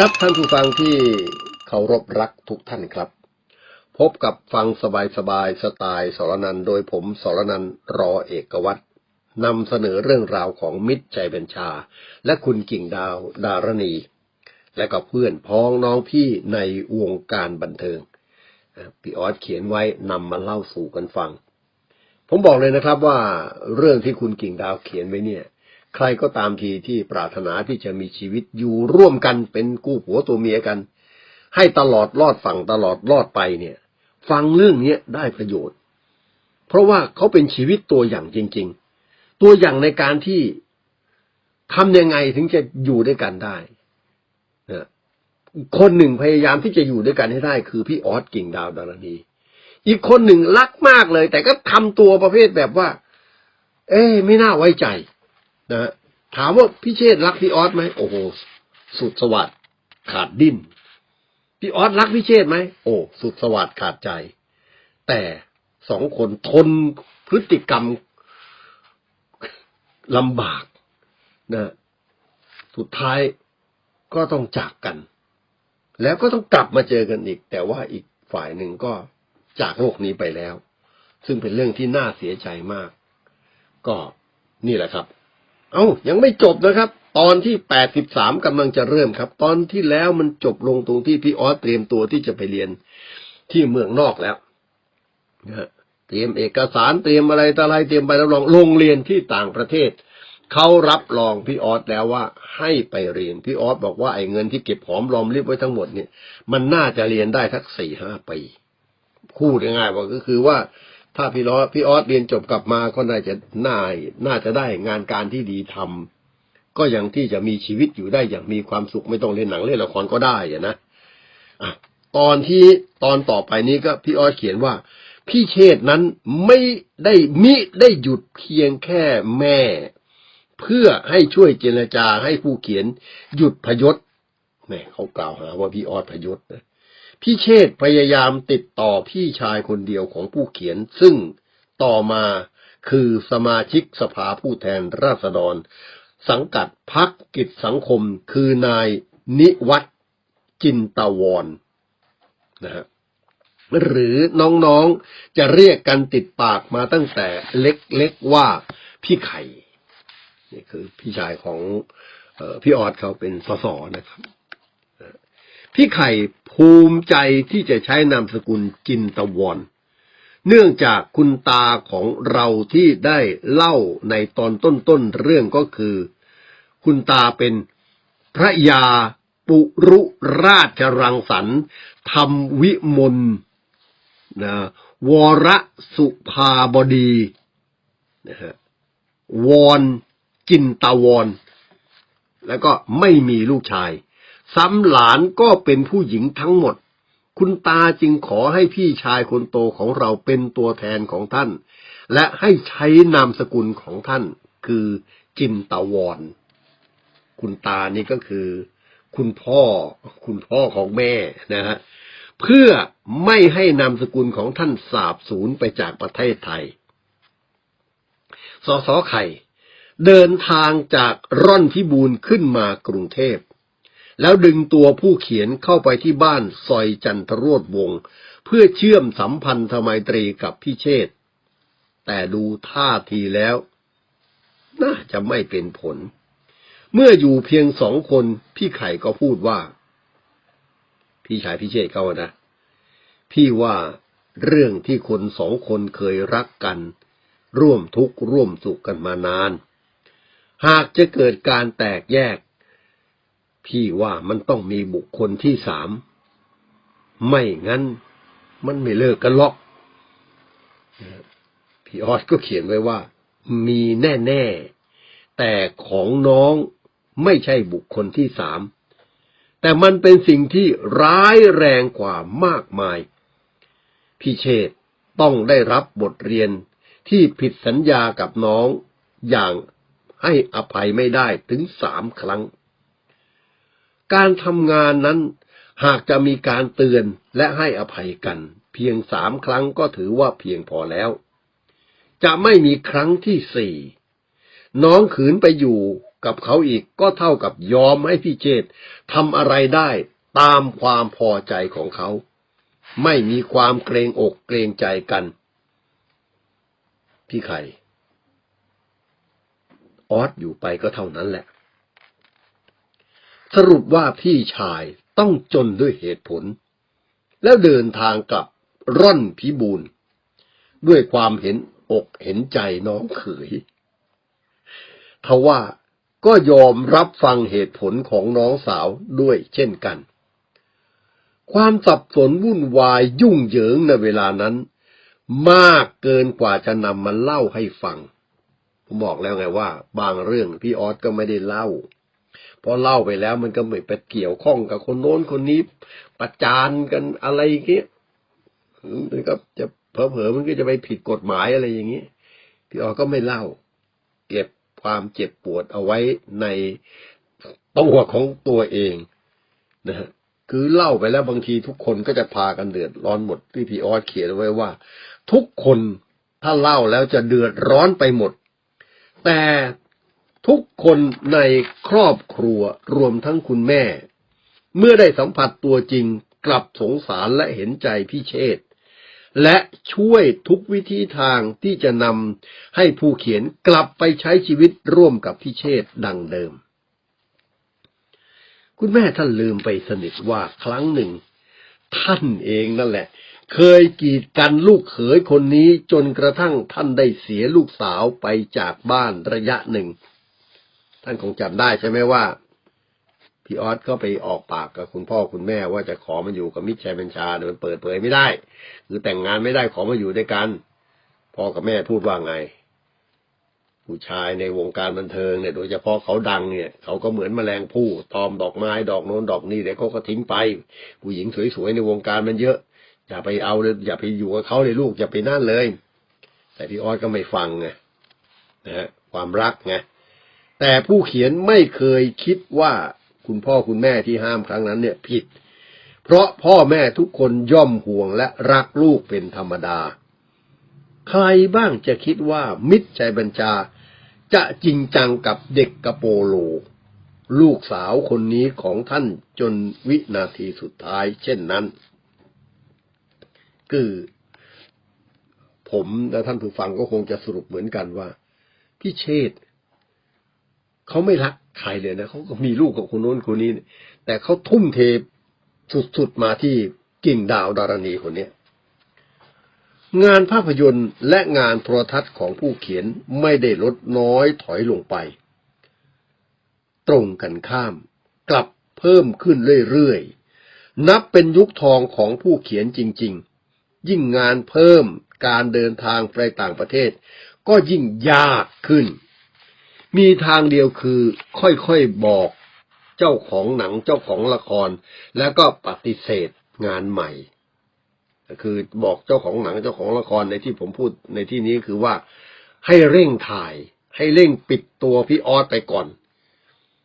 ครับท่านผู้ฟังที่เคารพรักทุกท่านครับ พบกับฟังสบายสบายๆสไตล์สรนันโดยผมสรนันรอเอกวัตรนำเสนอเรื่องราวของมิตรใจบัญชา และคุณกิ่งดาวดารณี และก็เพื่อนพ้องน้องพี่ในวงการบันเทิงพี่ออสเขียนไว้นำมาเล่าสู่กันฟัง ผมบอกเลยนะครับว่าเรื่องที่คุณกิ่งดาวเขียนไว้เนี่ย ใครก็ตามทีที่ปรารถนาที่จะมีชีวิตอยู่ร่วมกันเป็นกู้ผัวตัวเมียกัน ให้ตลอดรอดฝั่งตลอดรอดไปเนี่ย ฟังเรื่องเนี้ยได้ประโยชน์ เพราะว่าเขาเป็นชีวิตตัวอย่างจริง ๆ ตัวอย่างในการที่ทำยังไงถึงจะอยู่ด้วยกันได้นะคนหนึ่งพยายามที่จะอยู่ด้วยกันให้ได้ คือพี่ออสกิ่งดาวดารณี อีกคนหนึ่งรักมากเลย แต่ก็ทำตัวประเภทแบบว่า เอ้ไม่น่าไว้ใจ นะถามว่าพี่เชษรักพี่ออสไหมโอ้โห สุดสวัสดิ์ขาดดิ้นพี่ออสรักพี่เชษไหมโอ้สุดสวัสดิ์ขาดใจ แต่สองคนทนพฤติกรรมลำบากนะสุดท้ายก็ต้องจากกัน แล้วก็ต้องกลับมาเจอกันอีก แต่ว่าอีกฝ่ายหนึ่งก็จากโลกนี้ไปแล้ว ซึ่งเป็นเรื่องที่น่าเสียใจมาก ก็นี่แหละครับ เอา้ายังไม่จบนะครับ ตอนที่แปดสิบสามกำลังจะเริ่มครับ ตอนที่แล้วมันจบลงตรงที่พี่ออสเตรียมตัวที่จะไปเรียนที่เมืองนอกแล้วนะฮะเตรียมเอกสารเตรียมอะไรต่ออะไรเตรียมใบรับรองโรงเรียนที่ต่างประเทศเขารับรองพี่ออสแล้วว่าให้ไปเรียนพี่ออสบอกว่าไอ้เงินที่เก็บหอมรอมริบไว้ทั้งหมดเนี่ย มันน่าจะเรียนได้ทักสี่ห้าปีพูดง่ายๆว่าก็คือว่า ถ้าพี่ล้อพี่ออสเรียนจบกลับมาก็น่าจะน่าน่าจะได้งานการที่ดีทำก็ยังที่จะมีชีวิตอยู่ได้อย่างมีความสุขไม่ต้องเล่นหนังเล่นละครก็ได้อะนะอะตอนที่ตอนต่อไปนี้ก็พี่ออสเขียนว่า พี่เชษนั้นไม่ได้มิได้หยุดเพียงแค่แม่ เพื่อให้ช่วยเจรจาให้ผู้เขียนหยุดพยศแหม่เขากล่าวหาว่าพี่ออสพยศนะ พี่เชษ์พยายามติดต่อพี่ชายคนเดียวของผู้เขียน ซึ่งต่อมาคือสมาชิกสภาผู้แทนราษฎร สังกัดพักกิจสังคมคือนายนิวัฒจินตาวรนะฮะหรือน้องๆจะเรียกกันติดปากมาตั้งแต่เล็กๆว่าพี่ไข่ นี่คือพี่ชายของออพี่ออดเขาเป็นสสนะครับ พี่ไข่ภูมิใจที่จะใช้นามสกุลจินตวร เนื่องจากคุณตาของเราที่ได้เล่าในตอนต้นๆเรื่องก็คือ คุณตาเป็นพระยาปุรุราชรังสรรค์ธรรมวิมลนะวรสุภาบดีนะฮะวอนจินตาวรแล้วก็ไม่มีลูกชาย ซ้ำหลานก็เป็นผู้หญิงทั้งหมด คุณตาจึงขอให้พี่ชายคนโตของเราเป็นตัวแทนของท่าน และให้ใช้นามสกุลของท่าน คือจินตาวร คุณตานี่ก็คือ คุณพ่อ คุณพ่อของแม่นะฮะเพื่อไม่ให้นามสกุลของท่านสาบสูญไปจากประเทศไทย สสไข่ เดินทางจากร่อนพิบูลขึ้นมากรุงเทพ แล้วดึงตัวผู้เขียนเข้าไปที่บ้านซอยจันทรวดวง เพื่อเชื่อมสัมพันธไมตรีกับพี่เชษฐ์แต่ดูท่าทีแล้ว น่าจะไม่เป็นผล เมื่ออยู่เพียงสองคนพี่ไข่ก็พูดว่า พี่ชายพี่เชษฐ์เขานะ พี่ว่าเรื่องที่คนสองคนเคยรักกัน ร่วมทุกข์ร่วมสุขกันมานาน หากจะเกิดการแตกแยก พี่ว่ามันต้องมีบุคคลที่สาม ไม่งั้น มันไม่เลิกกันหรอก พี่ออสก็เขียนไว้ว่า มีแน่ๆ แต่ของน้องไม่ใช่บุคคลที่สาม แต่มันเป็นสิ่งที่ร้ายแรงกว่ามากมาย พี่เชษต้องได้รับบทเรียนที่ผิดสัญญากับน้องอย่างให้อภัยไม่ได้ถึงสามครั้ง การทำงานนั้นหากจะมีการเตือนและให้อภัยกัน เพียงสามครั้งก็ถือว่าเพียงพอแล้ว จะไม่มีครั้งที่สี่น้องขืนไปอยู่กับเขาอีกก็เท่ากับยอมให้พี่เชษทำอะไรได้ตามความพอใจของเขา ไม่มีความเกรงอกเกรงใจกัน พี่ไข่ออสอยู่ไปก็เท่านั้นแหละ สรุปว่าพี่ชายต้องจนด้วยเหตุผล แล้วเดินทางกลับร่อนพิบูลด้วยความเห็นอกเห็นใจน้องเขยทว่าก็ยอมรับฟังเหตุผลของน้องสาวด้วยเช่นกัน ความสับสนวุ่นวายยุ่งเหยิงในเวลานั้น มากเกินกว่าจะนำมาเล่าให้ฟัง ผมบอกแล้วไงว่า บางเรื่องพี่ออสก็ไม่ได้เล่า พอเล่าไปแล้วมันก็ไม่ไปเกี่ยวข้องกับคนโน้นคนนี้ ประจานกันอะไรอย่างเงี้ยมันก็จะเผลอๆมันก็จะไปผิดกฎหมายอะไรอย่างนี้พี่ออสก็ไม่เล่า เก็บความเจ็บปวดเอาไว้ในตัวของตัวเองนะฮะคือเล่าไปแล้วบางทีทุกคนก็จะพากันเดือดร้อนหมดที่พี่ออสเขียนไว้ว่า ทุกคนถ้าเล่าแล้วจะเดือดร้อนไปหมด แต่ ทุกคนในครอบครัวรวมทั้งคุณแม่ เมื่อได้สัมผัสตัวจริงกลับสงสารและเห็นใจพี่เชษและช่วยทุกวิธีทางที่จะนำให้ผู้เขียนกลับไปใช้ชีวิตร่วมกับพี่เชษดังเดิม คุณแม่ท่านลืมไปสนิทว่าครั้งหนึ่ง ท่านเองนั่นแหละ เคยกีดกันลูกเขยคนนี้จนกระทั่งท่านได้เสียลูกสาวไปจากบ้านระยะหนึ่ง ท่านคงจำได้ใช่ไหมว่าพี่ออสก็ไปออกปากกับคุณพ่อคุณแม่ว่าจะขอมาอยู่กับมิตรชัยบัญชาแต่มันเปิดเผยไม่ได้ คือแต่งงานไม่ได้ขอมาอยู่ด้วยกันพ่อกับแม่พูดว่าไง ผู้ชายในวงการบันเทิงเนี่ยโดยเฉพาะเขาดังเนี่ย เขาก็เหมือนแมลงผู้ตอมดอกไม้ดอกโน้นดอกนี้เดี๋ยวเขาก็ทิ้งไป ผู้หญิงสวยๆในวงการมันเยอะ อย่าไปเอาเลยอย่าไปอยู่กับเขาเลยลูกอย่าไปนั่นเลย แต่พี่ออสก็ไม่ฟังไงนะฮะความรักไง แต่ผู้เขียนไม่เคยคิดว่าคุณพ่อคุณแม่ที่ห้ามครั้งนั้นเนี่ยผิด เพราะพ่อแม่ทุกคนย่อมห่วงและรักลูกเป็นธรรมดา ใครบ้างจะคิดว่ามิตรใจบัญชาจะจริงจังกับเด็กกระโปโล ลูกสาวคนนี้ของท่านจนวินาทีสุดท้าย เช่นนั้น คือ ผมและท่านผู้ฟังก็คงจะสรุปเหมือนกันว่า พี่เชษฐ เขาไม่รักใครเลยนะเขาก็มีลูกกับคนโน้นคนนี้ แต่เขาทุ่มเทสุดๆมาที่กิ่งดาวดารณีคนเนี้ยงานภาพยนตร์และงานโทรทัศน์ของผู้เขียนไม่ได้ลดน้อยถอยลงไป ตรงกันข้าม กลับเพิ่มขึ้นเรื่อยๆ นับเป็นยุคทองของผู้เขียนจริง ๆ ยิ่งงานเพิ่มการเดินทางไปต่างประเทศ ก็ยิ่งยากขึ้น มีทางเดียวคือค่อยๆบอกเจ้าของหนังเจ้าของละคร แล้วก็ปฏิเสธงานใหม่ คือบอกเจ้าของหนังเจ้าของละครในที่ผมพูดในที่นี้คือว่าให้เร่งถ่าย ให้เร่งปิดตัวพี่ออสไปก่อน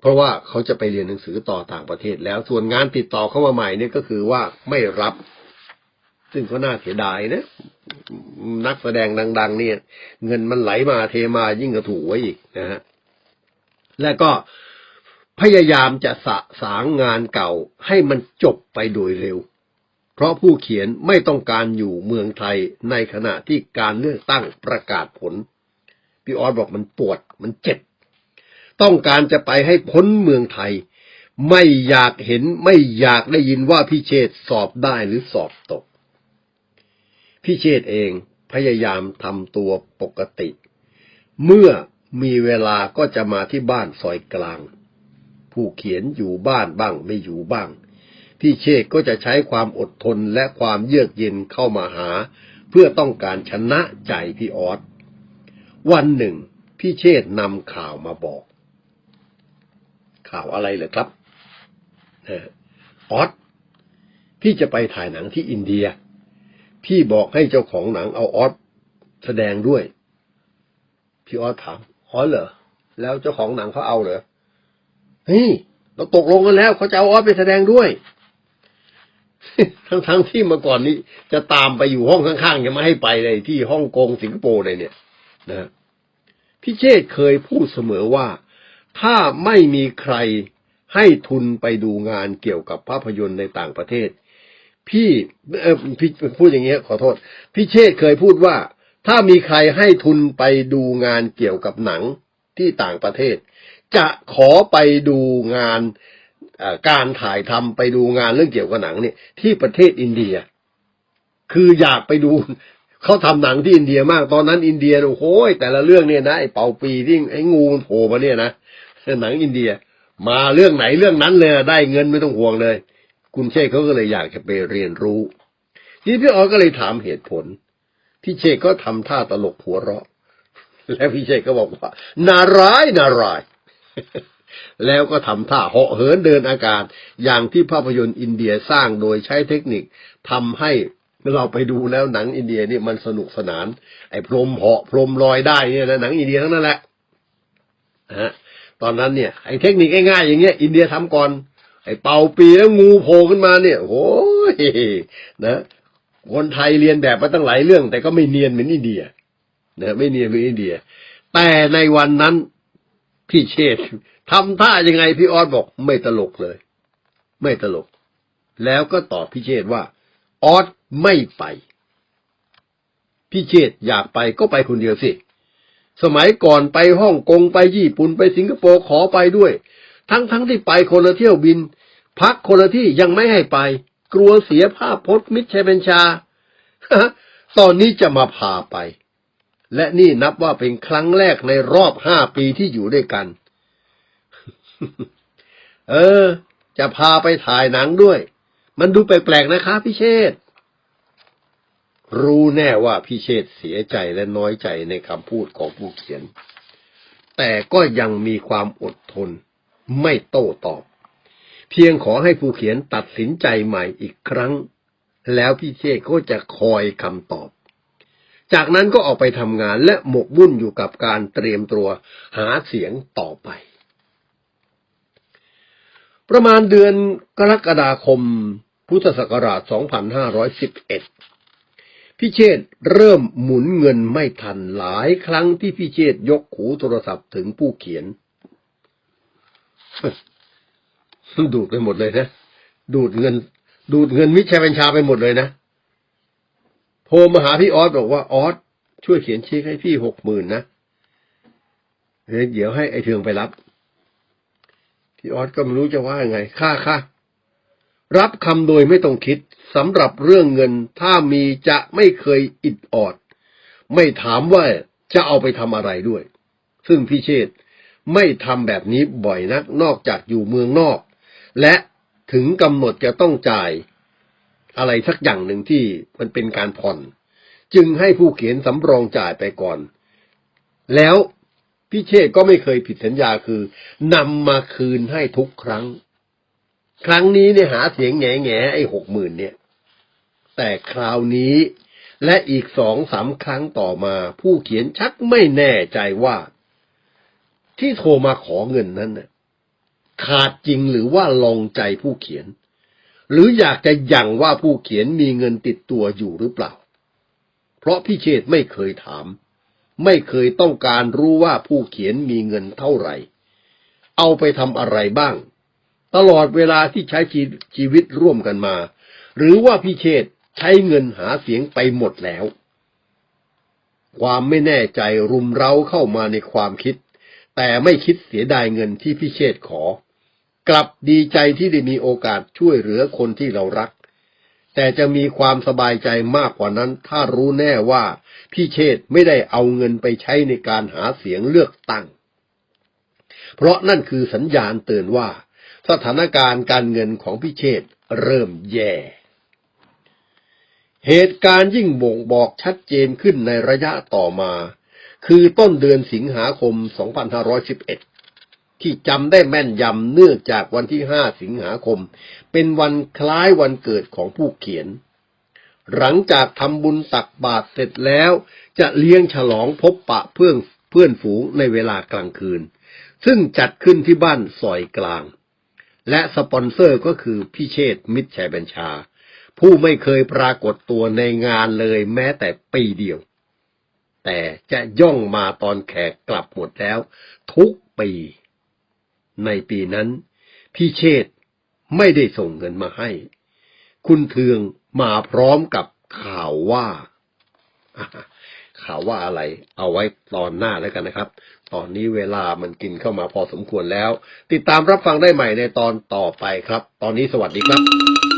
เพราะว่าเขาจะไปเรียนหนังสือต่อต่างประเทศแล้วส่วนงานติดต่อเข้ามาใหม่เนี่ยก็คือว่าไม่รับ ซึ่งก็น่าเสียดายนะนักแสดงดัง ๆ เนี่ย เงินมันไหลมาเทมายิ่งกระถูกไว้อีกนะฮะ และก็พยายามจะสะสางงานเก่าให้มันจบไปโดยเร็ว เพราะผู้เขียนไม่ต้องการอยู่เมืองไทยในขณะที่การเลือกตั้งประกาศผล พี่ออสบอกมันปวดมันเจ็บ ต้องการจะไปให้พ้นเมืองไทย ไม่อยากเห็นไม่อยากได้ยินว่าพี่เชษสอบได้หรือสอบตก พี่เชษเองพยายามทำตัวปกติ เมื่อ มีเวลาก็จะมาที่บ้านซอยกลาง ผู้เขียนอยู่บ้านบ้างไม่อยู่บ้าง พี่เชษก็จะใช้ความอดทนและความเยือกเย็นเข้ามาหา เพื่อต้องการชนะใจพี่ออสวันหนึ่ง พี่เชษนำข่าวมาบอก ข่าวอะไรเหรอครับออออสพี่จะไปถ่ายหนังที่อินเดีย พี่บอกให้เจ้าของหนังเอาออสแสดงด้วย พี่ออสถาม อ๋อเหรอ แล้วเจ้าของหนังเขาเอาเหรอ เฮ้ย เราตกลงกันแล้วเขาจะเอาออสไปแสดงด้วย ทั้งๆที่เมื่อก่อนนี้ จะตามไปอยู่ห้องข้างๆยังไม่ให้ไปเลยที่ฮ่องกงสิงคโปร์เลยเนี่ย นะพี่เชษ์เคยพูดเสมอว่า ถ้าไม่มีใครให้ทุนไปดูงานเกี่ยวกับภาพยนตร์ในต่างประเทศ พี่เออพี่พูดอย่างเงี้ยขอโทษ พี่เชษ์เคยพูดว่า ถ้ามีใครให้ทุนไปดูงานเกี่ยวกับหนังที่ต่างประเทศ จะขอไปดูงานการถ่ายทำไปดูงานเรื่องเกี่ยวกับหนังเนี่ยที่ประเทศอินเดีย คืออยากไปดูเขาทำหนังที่อินเดียมากตอนนั้นอินเดียโอ้โหแต่ละเรื่องเนี่ยนะไอ้เป่าปีที่ไอ้งูมันโผล่มาเนี่ยนะหนังอินเดีย มาเรื่องไหนเรื่องนั้นเลยได้เงินไม่ต้องห่วงเลย คุณเชษฐ์เขาก็เลยอยากจะไปเรียนรู้ทีนี้พี่ออก็เลยถามเหตุผล พี่เชษก็ทำท่าตลกหัวเราะ แล้วพี่เชษก็บอกว่า นารายนาราย แล้วก็ทำท่าเหาะเหินเดินอากาศ อย่างที่ภาพยนตร์อินเดียสร้างโดยใช้เทคนิคทำให้เราไปดูแล้วหนังอินเดียนี่มันสนุกสนาน ไอ้พรมเหาะพรมลอยได้เนี่ยนะหนังอินเดียทั้งนั้นแหละฮะตอนนั้นเนี่ยไอ้เทคนิคง่ายๆอย่างเงี้ยอินเดียทำก่อนไอ้เป่าปีแล้วงูโผล่ขึ้นมาเนี่ยโอ้ยนะ คนไทยเรียนแบบมาตั้งหลายเรื่อง แต่ก็ไม่เนียนเหมือนอินเดียนะไม่เนียนเหมือนอินเดีย แต่ในวันนั้นพี่เชษทำท่ายังไงพี่ออสบอกไม่ตลกเลย ไม่ตลก แล้วก็ตอบพี่เชษว่า ออสไม่ไปพี่เชษอยากไปก็ไปคนเดียวสิ สมัยก่อนไปฮ่องกงไปญี่ปุ่นไปสิงคโปร์ขอไปด้วย ทั้งทั้งที่ไปคนละเที่ยวบิน พักคนละที่ยังไม่ให้ไป กลัวเสียภาพพจน์มิตรชัยบัญชา ตอนนี้จะมาพาไป และนี่นับว่าเป็นครั้งแรกในรอบห้าปีที่อยู่ด้วยกัน เออ จะพาไปถ่ายหนังด้วย มันดูแปลกๆนะคะพี่เชษรู้แน่ว่าพี่เชษเสียใจและน้อยใจในคำพูดของผู้เขียน แต่ก็ยังมีความอดทน ไม่โต้ตอบ เพียงขอให้ผู้เขียนตัดสินใจใหม่อีกครั้ง แล้วพี่เชษก็จะคอยคำตอบ จากนั้นก็ออกไปทำงานและหมกมุ่นอยู่กับการเตรียมตัวหาเสียงต่อไป ประมาณเดือนกรกฎาคม พุทธศักราช 2511พี่เชษเริ่มหมุนเงินไม่ทันหลายครั้งที่พี่เชษยกหูโทรศัพท์ถึงผู้เขียน ดูดไปหมดเลยนะ ดูดเงิน ดูดเงินมิชัยบัญชาไปหมดเลยนะ โทรมาหาพี่ออสบอกว่าออสช่วยเขียนเช็คให้พี่หกหมื่นนะเดี๋ยวให้ไอเทืองไปรับ พี่ออสก็ไม่รู้จะว่ายังไง ค่าค่ารับคำโดยไม่ต้องคิดสำหรับเรื่องเงินถ้ามีจะไม่เคยอิดออด ไม่ถามว่าจะเอาไปทำอะไรด้วย ซึ่งพี่เชษไม่ทำแบบนี้บ่อยนักนอกจากอยู่เมืองนอก และถึงกำหนดจะต้องจ่ายอะไรสักอย่างหนึ่งที่มันเป็นการผ่อน จึงให้ผู้เขียนสำรองจ่ายไปก่อน แล้วพี่เชษก็ไม่เคยผิดสัญญาคือนำมาคืนให้ทุกครั้ง ครั้งนี้เนี่ยหาเสียงแง่แง่ไอ้หกหมื่นเนี่ย แต่คราวนี้และอีกสองสามครั้งต่อมา ผู้เขียนชักไม่แน่ใจว่า ที่โทรมาขอเงินนั้นน่ะ ขาดจริงหรือว่าลองใจผู้เขียน หรืออยากจะยั่งว่าผู้เขียนมีเงินติดตัวอยู่หรือเปล่า เพราะพี่เชษไม่เคยถาม ไม่เคยต้องการรู้ว่าผู้เขียนมีเงินเท่าไหร่ เอาไปทำอะไรบ้าง ตลอดเวลาที่ใช้ชีวิตร่วมกันมา หรือว่าพี่เชษใช้เงินหาเสียงไปหมดแล้ว ความไม่แน่ใจรุมเร้าเข้ามาในความคิด แต่ไม่คิดเสียดายเงินที่พี่เชษขอ กลับดีใจที่ได้มีโอกาสช่วยเหลือคนที่เรารัก แต่จะมีความสบายใจมากกว่านั้น ถ้ารู้แน่ว่าพี่เชษไม่ได้เอาเงินไปใช้ในการหาเสียงเลือกตั้ง เพราะนั่นคือสัญญาณเตือนว่า สถานการณ์การเงินของพี่เชษเริ่มแย่ เหตุการณ์ยิ่งบ่งบอกชัดเจนขึ้นในระยะต่อมา คือต้นเดือนสิงหาคม 2511 ที่จำได้แม่นยำเนื่องจากวันที่ 5 สิงหาคม เป็นวันคล้ายวันเกิดของผู้เขียน หลังจากทำบุญตักบาตรเสร็จแล้ว จะเลี้ยงฉลองพบปะเพื่อนเพื่อนฝูงในเวลากลางคืน ซึ่งจัดขึ้นที่บ้านซอยกลาง และสปอนเซอร์ก็คือพี่เชษฐ์มิตรชัยบัญชา ผู้ไม่เคยปรากฏตัวในงานเลยแม้แต่ปีเดียว แต่จะย่องมาตอนแขกกลับหมดแล้ว ทุกปี ในปีนั้น พี่เชษฐ์ไม่ได้ส่งเงินมาให้ คุณเทืองมาพร้อมกับข่าวว่า ข่าวว่าอะไร เอาไว้ตอนหน้าแล้วกันนะครับ ตอนนี้เวลามันกินเข้ามาพอสมควรแล้ว ติดตามรับฟังได้ใหม่ในตอนต่อไปครับ ตอนนี้สวัสดีครับ